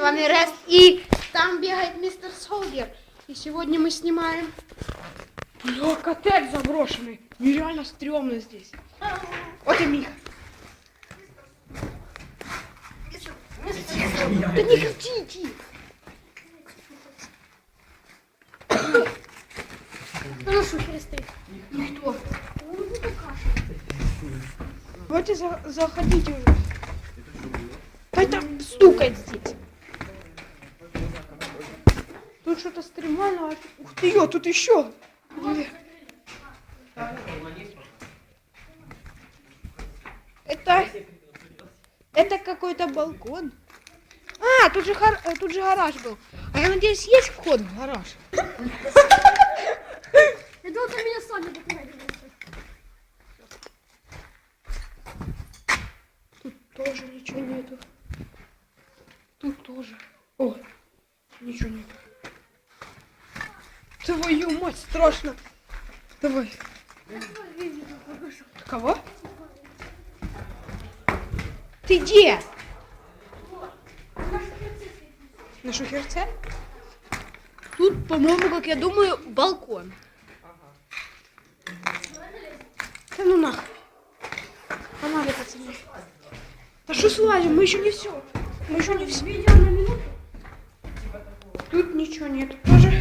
вами Рест. И там бегает мистер Солдер. И сегодня мы снимаем... Бля, коттедж заброшенный. Нереально стрёмно здесь. Вот и Миха. Да не хотите! Ну що, хрести? Никто. Давайте за- заходите уже. Да там стукает здесь. Тут что-то стремально. Ух ты, ё, тут еще. Это... Это какой-то балкон. А, тут же, гар- э, тут же гараж был. А я надеюсь, есть вход в гараж? Я думав, це мене Соня. Тут тоже ничего нету. Тут тоже. О, ничего нету. Твою мать, страшно. Давай. Кого? Ты где? На шухерце? Тут, по-моему, как я думаю, балкон. Да ну нахуй. Погнали, пацаны. Да что слазим? Мы еще не все. Мы еще не все. Відео на минуту. Тут ничего нет. Тоже.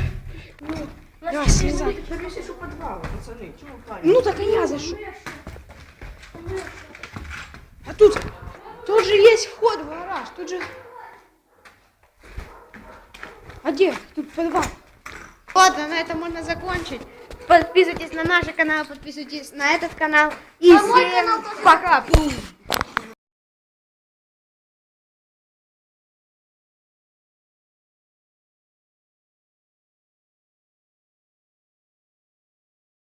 Ну, давай, слезай. Перевесишь у подвала, пацаны. Чего вы плане? Ну так и я зашел. А тут тоже есть вход в гараж. Тут же. А где? Тут подвал. Вот, а на этом можно закончить. Подписывайтесь на наш канал, подписывайтесь на этот канал. И мой всем пока.